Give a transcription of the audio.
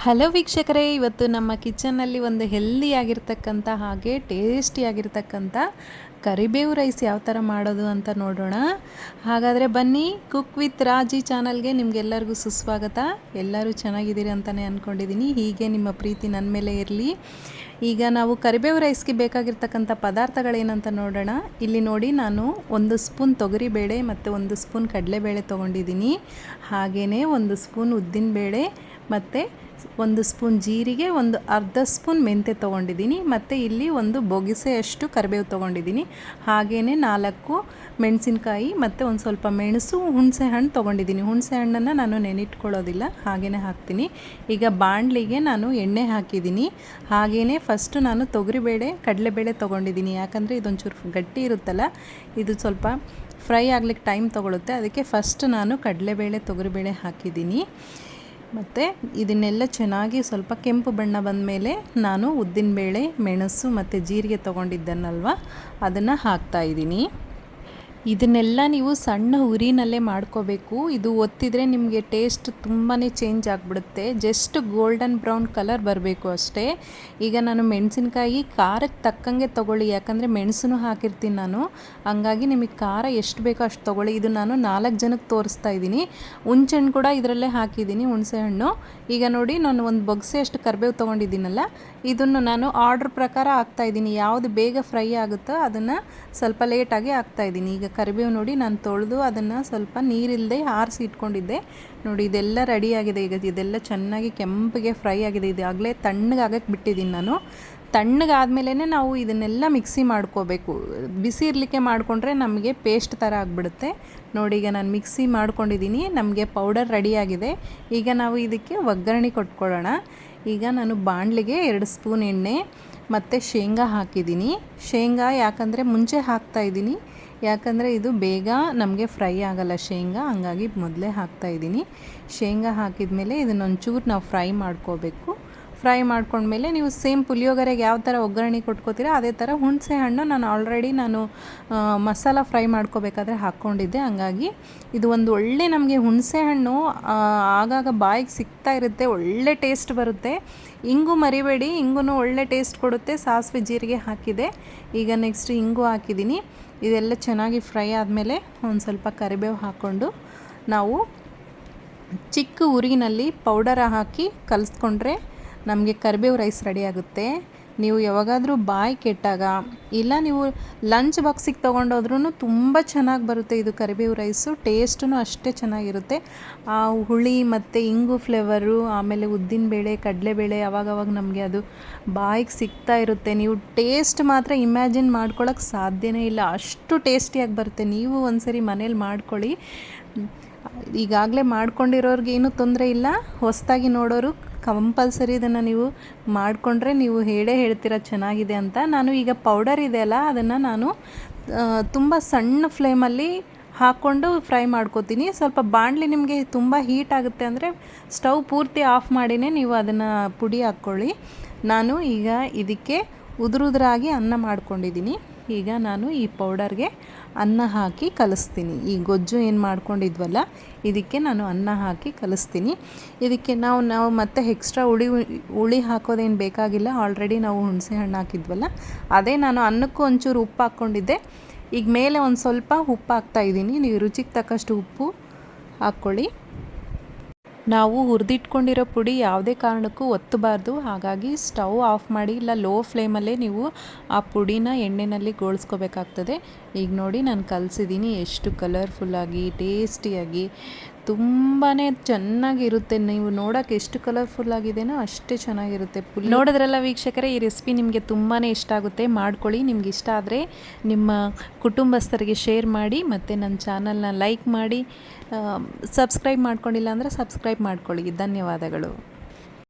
Hello ವೀಕ್ಷಕರೇ, ಇವತ್ತು ನಮ್ಮ ಕಿಚನ್ನಲ್ಲಿ ಒಂದು ಹೆಲ್ದಿಯಾಗಿರ್ತಕ್ಕಂಥ ಹಾಗೆ ಟೇಸ್ಟಿಯಾಗಿರ್ತಕ್ಕಂಥ ಕರಿಬೇವು ರೈಸ್ ಯಾವ ಥರ ಮಾಡೋದು ಅಂತ ನೋಡೋಣ. ಹಾಗಾದರೆ ಬನ್ನಿ ಕುಕ್ ವಿತ್ ರಾಜಿ ಚಾನಲ್ಗೆ ನಿಮಗೆಲ್ಲರಿಗೂ ಸುಸ್ವಾಗತ. ಎಲ್ಲರೂ ಚೆನ್ನಾಗಿದ್ದೀರಿ ಅಂತಲೇ ಅಂದ್ಕೊಂಡಿದ್ದೀನಿ ಹೀಗೆ ನಿಮ್ಮ ಪ್ರೀತಿ ನನ್ನ ಮೇಲೆ ಇರಲಿ. ಈಗ ನಾವು ಕರಿಬೇವು ರೈಸ್ಗೆ ಬೇಕಾಗಿರ್ತಕ್ಕಂಥ ಪದಾರ್ಥಗಳೇನಂತ ನೋಡೋಣ. ಇಲ್ಲಿ ನೋಡಿ ನಾನು ಒಂದು ಸ್ಪೂನ್ ತೊಗರಿಬೇಳೆ ಮತ್ತು ಒಂದು ಸ್ಪೂನ್ ಕಡಲೆಬೇಳೆ ತೊಗೊಂಡಿದ್ದೀನಿ. ಹಾಗೆಯೇ ಒಂದು ಸ್ಪೂನ್ ಉದ್ದಿನಬೇಳೆ ಮತ್ತು ಒಂದು ಸ್ಪೂನ್ ಜೀರಿಗೆ, ಒಂದು ಅರ್ಧ ಸ್ಪೂನ್ ಮೆಂತೆ ತೊಗೊಂಡಿದ್ದೀನಿ. ಮತ್ತು ಇಲ್ಲಿ ಒಂದು ಬೊಗಿಸೆಯಷ್ಟು ಕರಿಬೇವು ತೊಗೊಂಡಿದ್ದೀನಿ. ಹಾಗೆಯೇ ನಾಲ್ಕು ಮೆಣಸಿನ್ಕಾಯಿ, ಮತ್ತು ಒಂದು ಸ್ವಲ್ಪ ಮೆಣಸು, ಹುಣಸೆ ಹಣ್ಣು ತೊಗೊಂಡಿದ್ದೀನಿ. ಹುಣಸೆ ಹಣ್ಣನ್ನು ನಾನು ನೆನಿಟ್ಕೊಳ್ಳೋದಿಲ್ಲ ಹಾಗೆಯೇ ಹಾಕ್ತೀನಿ. ಈಗ ಬಾಣಲಿಗೆ ನಾನು ಎಣ್ಣೆ ಹಾಕಿದ್ದೀನಿ. ಹಾಗೆಯೇ ಫಸ್ಟು ನಾನು ತೊಗರಿಬೇಳೆ, ಕಡಲೆಬೇಳೆ ತೊಗೊಂಡಿದ್ದೀನಿ. ಯಾಕಂದರೆ ಇದೊಂಚೂರು ಗಟ್ಟಿ ಇರುತ್ತಲ್ಲ, ಇದು ಸ್ವಲ್ಪ ಫ್ರೈ ಆಗ್ಲಿಕ್ಕೆ ಟೈಮ್ ತೊಗೊಳುತ್ತೆ. ಅದಕ್ಕೆ ಫಸ್ಟ್ ನಾನು ಕಡಲೆಬೇಳೆ, ತೊಗರಿಬೇಳೆ ಹಾಕಿದ್ದೀನಿ. ಮತ್ತು ಇದನ್ನೆಲ್ಲ ಚೆನ್ನಾಗಿ ಸ್ವಲ್ಪ ಕೆಂಪು ಬಣ್ಣ ಬಂದ ಮೇಲೆ ನಾನು ಉದ್ದಿನಬೇಳೆ ಮೆಣಸು ಮತ್ತು ಜೀರಿಗೆ ತೊಗೊಂಡಿದ್ದನ್ನಲ್ವ, ಅದನ್ನು ಹಾಕ್ತಾಯಿದ್ದೀನಿ ಇದನ್ನೆಲ್ಲ ನೀವು ಸಣ್ಣ ಉರಿನಲ್ಲೇ ಮಾಡ್ಕೋಬೇಕು. ಇದು ಒತ್ತಿದರೆ ನಿಮಗೆ ಟೇಸ್ಟ್ ತುಂಬಾ ಚೇಂಜ್ ಆಗಿಬಿಡುತ್ತೆ. ಜಸ್ಟ್ ಗೋಲ್ಡನ್ ಬ್ರೌನ್ ಕಲರ್ ಬರಬೇಕು ಅಷ್ಟೇ. ಈಗ ನಾನು ಮೆಣಸಿನ್ಕಾಯಿ ಖಾರಕ್ಕೆ ತಕ್ಕಂಗೆ ತೊಗೊಳ್ಳಿ, ಯಾಕಂದರೆ ಮೆಣಸನ್ನು ಹಾಕಿರ್ತೀನಿ ನಾನು. ಹಂಗಾಗಿ ನಿಮಗೆ ಖಾರ ಎಷ್ಟು ಬೇಕೋ ಅಷ್ಟು ತೊಗೊಳ್ಳಿ. ಇದು ನಾನು ನಾಲ್ಕು ಜನಕ್ಕೆ ತೋರಿಸ್ತಾ ಇದ್ದೀನಿ. ಹುಣ್ಸೆಹಣ್ಣು ಕೂಡ ಇದರಲ್ಲೇ ಹಾಕಿದ್ದೀನಿ ಹುಣಸೆಹಣ್ಣು. ಈಗ ನೋಡಿ, ನಾನು ಒಂದು ಬೊಗ್ಸೆ ಅಷ್ಟು ಕರ್ಬೇವು ತೊಗೊಂಡಿದ್ದೀನಲ್ಲ ಇದನ್ನು ನಾನು ಆರ್ಡ್ರ್ ಪ್ರಕಾರ ಹಾಕ್ತಾಯಿದ್ದೀನಿ ಯಾವುದು ಬೇಗ ಫ್ರೈ ಆಗುತ್ತೋ ಅದನ್ನು ಸ್ವಲ್ಪ ಲೇಟಾಗಿ ಹಾಕ್ತಾಯಿದ್ದೀನಿ ಈಗ ಕರಿಬೇವು ನೋಡಿ ನಾನು ತೊಳೆದು ಅದನ್ನು ಸ್ವಲ್ಪ ನೀರಿಲ್ಲದೆ ಆರಿಸಿ ಇಟ್ಕೊಂಡಿದ್ದೆ. ನೋಡಿ, ಇದೆಲ್ಲ ರೆಡಿಯಾಗಿದೆ ಈಗ ಇದೆಲ್ಲ ಚೆನ್ನಾಗಿ ಕೆಂಪಿಗೆ ಫ್ರೈ ಆಗಿದೆ. ಇದಾಗಲೇ ತಣ್ಣಗಾಗಕ್ಕೆ ಬಿಟ್ಟಿದ್ದೀನಿ ನಾನು. ತಣ್ಣಗಾದ್ಮೇಲೆ ನಾವು ಇದನ್ನೆಲ್ಲ ಮಿಕ್ಸಿ ಮಾಡ್ಕೋಬೇಕು. ಬಿಸಿ ಇರಲಿಕ್ಕೆ ಮಾಡಿಕೊಂಡ್ರೆ ನಮಗೆ ಪೇಸ್ಟ್ ಥರ ಆಗಿಬಿಡುತ್ತೆ. ನೋಡಿ, ಈಗ ನಾನು ಮಿಕ್ಸಿ ಮಾಡ್ಕೊಂಡಿದ್ದೀನಿ ನಮಗೆ ಪೌಡರ್ ರೆಡಿಯಾಗಿದೆ. ಈಗ ನಾವು ಇದಕ್ಕೆ ಒಗ್ಗರಣೆ ಕೊಟ್ಕೊಳ್ಳೋಣ. ಈಗ ನಾನು ಬಾಣಲೆಗೆ ಎರಡು ಸ್ಪೂನ್ ಎಣ್ಣೆ, ಮತ್ತು ಶೇಂಗಾ ಹಾಕಿದ್ದೀನಿ ಶೇಂಗಾ ಯಾಕಂದರೆ ಮುಂಚೆ ಹಾಕ್ತಾಯಿದ್ದೀನಿ ಯಾಕಂದರೆ ಇದು ಬೇಗ ನಮಗೆ ಫ್ರೈ ಆಗೋಲ್ಲ ಶೇಂಗಾ, ಹಂಗಾಗಿ ಮೊದಲೇ ಹಾಕ್ತಾಯಿದ್ದೀನಿ ಶೇಂಗಾ ಹಾಕಿದ ಮೇಲೆ ಇದನ್ನೊಂಚೂರು ನಾವು ಫ್ರೈ ಮಾಡ್ಕೋಬೇಕು. ಫ್ರೈ ಮಾಡ್ಕೊಂಡ್ಮೇಲೆ ನೀವು ಸೇಮ್ ಪುಳಿಯೋಗರೆಗೆ ಯಾವ ಥರ ಒಗ್ಗರಣೆ ಕೊಟ್ಕೋತೀರ ಅದೇ ಥರ ಹುಣಸೆ ಹಣ್ಣು ನಾನು ಆಲ್ರೆಡಿ ನಾನು ಮಸಾಲ ಫ್ರೈ ಮಾಡ್ಕೋಬೇಕಾದ್ರೆ ಹಾಕ್ಕೊಂಡಿದ್ದೆ. ಹಂಗಾಗಿ ಇದು ಒಂದು ಒಳ್ಳೆ ನಮಗೆ ಹುಣಸೆ ಹಣ್ಣು ಆಗಾಗ ಬಾಯಿಗೆ ಸಿಗ್ತಾ ಇರುತ್ತೆ, ಒಳ್ಳೆ ಟೇಸ್ಟ್ ಬರುತ್ತೆ. ಇಂಗು ಮರಿಬೇಡಿ ಇಂಗು ಒಳ್ಳೆ ಟೇಸ್ಟ್ ಕೊಡುತ್ತೆ. ಸಾಸಿವೆ ಜೀರಿಗೆ ಹಾಕಿದೆ. ಈಗ ನೆಕ್ಸ್ಟ್ ಇಂಗು ಹಾಕಿದ್ದೀನಿ. ಇದೆಲ್ಲ ಚೆನ್ನಾಗಿ ಫ್ರೈ ಆದಮೇಲೆ ಒಂದು ಸ್ವಲ್ಪ ಕರಿಬೇವು ಹಾಕ್ಕೊಂಡು ನಾವು ಚಿಕ್ಕ ಉರಿನಲ್ಲಿ ಪೌಡರ ಹಾಕಿ ಕಲಿಸ್ಕೊಂಡ್ರೆ ನಮಗೆ ಕರಿಬೇವು ರೈಸ್ ರೆಡಿ ಆಗುತ್ತೆ. ನೀವು ಯಾವಾಗಾದರೂ ಬಾಯಿ ಕೆಟ್ಟಾಗ, ಇಲ್ಲ ನೀವು ಲಂಚ್ ಬಾಕ್ಸಿಗೆ ತೊಗೊಂಡೋದ್ರೂ ತುಂಬ ಚೆನ್ನಾಗಿ ಬರುತ್ತೆ ಇದು ಕರಿಬೇವು ರೈಸು. ಟೇಸ್ಟೂ ಅಷ್ಟೇ ಚೆನ್ನಾಗಿರುತ್ತೆ. ಆ ಹುಳಿ ಮತ್ತು ಇಂಗು ಫ್ಲೇವರು, ಆಮೇಲೆ ಉದ್ದಿನಬೇಳೆ ಕಡಲೆಬೇಳೆ ಅವಾಗವಾಗ ನಮಗೆ ಅದು ಬಾಯಿಗೆ ಸಿಗ್ತಾ ಇರುತ್ತೆ. ನೀವು ಟೇಸ್ಟ್ ಮಾತ್ರ ಇಮ್ಯಾಜಿನ್ ಮಾಡ್ಕೊಳ್ಳೋಕೆ ಸಾಧ್ಯನೇ ಇಲ್ಲ. ಅಷ್ಟು ಟೇಸ್ಟಿಯಾಗಿ ಬರುತ್ತೆ. ನೀವು ಒಂದ್ಸರಿ ಮನೇಲಿ ಮಾಡ್ಕೊಳ್ಳಿ. ಈಗಾಗಲೇ ಮಾಡ್ಕೊಂಡಿರೋರಿಗೆ ಏನೂ ತೊಂದರೆ ಇಲ್ಲ. ಹೊಸದಾಗಿ ನೋಡೋರು ಕಂಪಲ್ಸರಿ ಇದನ್ನು ನೀವು ಮಾಡಿಕೊಂಡ್ರೆ ನೀವು ಹೇಳೇ ಹೇಳ್ತೀರ ಚೆನ್ನಾಗಿದೆ ಅಂತ. ನಾನು ಈಗ ಪೌಡರ್ ಇದೆಯಲ್ಲ ಅದನ್ನು ನಾನು ತುಂಬ ಸಣ್ಣ ಫ್ಲೇಮಲ್ಲಿ ಹಾಕ್ಕೊಂಡು ಫ್ರೈ ಮಾಡ್ಕೋತೀನಿ. ಸ್ವಲ್ಪ ಬಾಣಲಿ ನಿಮಗೆ ತುಂಬ ಹೀಟ್ ಆಗುತ್ತೆ ಅಂದರೆ ಸ್ಟವ್ ಪೂರ್ತಿ ಆಫ್ ಮಾಡಿನೇ ನೀವು ಅದನ್ನು ಪುಡಿ ಹಾಕ್ಕೊಳ್ಳಿ. ನಾನು ಈಗ ಇದಕ್ಕೆ ಉದುರುದ್ರಾಗಿ ಅನ್ನ ಮಾಡ್ಕೊಂಡಿದ್ದೀನಿ ಈಗ ನಾನು ಈ ಪೌಡರ್ಗೆ ಅನ್ನ ಹಾಕಿ ಕಲಿಸ್ತೀನಿ. ಈ ಗೊಜ್ಜು ಏನು ಮಾಡ್ಕೊಂಡಿದ್ವಲ್ಲ, ಇದಕ್ಕೆ ನಾನು ಅನ್ನ ಹಾಕಿ ಕಲಿಸ್ತೀನಿ. ಇದಕ್ಕೆ ನಾವು ನಾವು ಮತ್ತೆ ಎಕ್ಸ್ಟ್ರಾ ಹುಳಿ ಹುಳಿ ಹಾಕೋದೇನು ಬೇಕಾಗಿಲ್ಲ. ಆಲ್ರೆಡಿ ನಾವು ಹುಣಸೆ ಹಣ್ಣು ಹಾಕಿದ್ವಲ್ಲ, ಅದೇ ನಾನು ಅನ್ನಕ್ಕೂ ಒಂಚೂರು ಉಪ್ಪು ಹಾಕ್ಕೊಂಡಿದ್ದೆ. ಈಗ ಮೇಲೆ ಒಂದು ಸ್ವಲ್ಪ ಉಪ್ಪು ಹಾಕ್ತಾಯಿದ್ದೀನಿ ನೀವು ರುಚಿಗೆ ತಕ್ಕಷ್ಟು ಉಪ್ಪು ಹಾಕ್ಕೊಳ್ಳಿ. ನಾವು ಹುರಿದಿಟ್ಕೊಂಡಿರೋ ಪುಡಿ ಯಾವುದೇ ಕಾರಣಕ್ಕೂ ಒತ್ತಬಾರ್ದು. ಹಾಗಾಗಿ ಸ್ಟವ್ ಆಫ್ ಮಾಡಿ, ಇಲ್ಲ ಲೋ ಫ್ಲೇಮಲ್ಲೇ ನೀವು ಆ ಪುಡಿನ ಎಣ್ಣೆಯಲ್ಲಿ ಗೋಳಿಸ್ಕೋಬೇಕಾಗ್ತದೆ. ಈಗ ನೋಡಿ, ನಾನು ಕಲಸಿದ್ದೀನಿ ಎಷ್ಟು ಕಲರ್ಫುಲ್ಲಾಗಿ ಟೇಸ್ಟಿಯಾಗಿ ತುಂಬಾ ಚೆನ್ನಾಗಿರುತ್ತೆ. ನೀವು ನೋಡೋಕೆ ಎಷ್ಟು ಕಲರ್ಫುಲ್ ಆಗಿದೆಯೋ ಅಷ್ಟೇ ಚೆನ್ನಾಗಿರುತ್ತೆ ಫುಲ್ ನೋಡಿದ್ರಲ್ಲ ವೀಕ್ಷಕರೇ, ಈ ರೆಸಿಪಿ ನಿಮಗೆ ತುಂಬಾ ಇಷ್ಟ ಆಗುತ್ತೆ. ಮಾಡ್ಕೊಳ್ಳಿ, ನಿಮ್ಗೆ ಇಷ್ಟ ಆದರೆ ನಿಮ್ಮ ಕುಟುಂಬಸ್ಥರಿಗೆ ಶೇರ್ ಮಾಡಿ ಮತ್ತು ನನ್ನ ಚಾನಲ್ನ ಲೈಕ್ ಮಾಡಿ. ಸಬ್ಸ್ಕ್ರೈಬ್ ಮಾಡ್ಕೊಂಡಿಲ್ಲ ಅಂದರೆ ಸಬ್ಸ್ಕ್ರೈಬ್ ಮಾಡ್ಕೊಳ್ಳಿ. ಧನ್ಯವಾದಗಳು.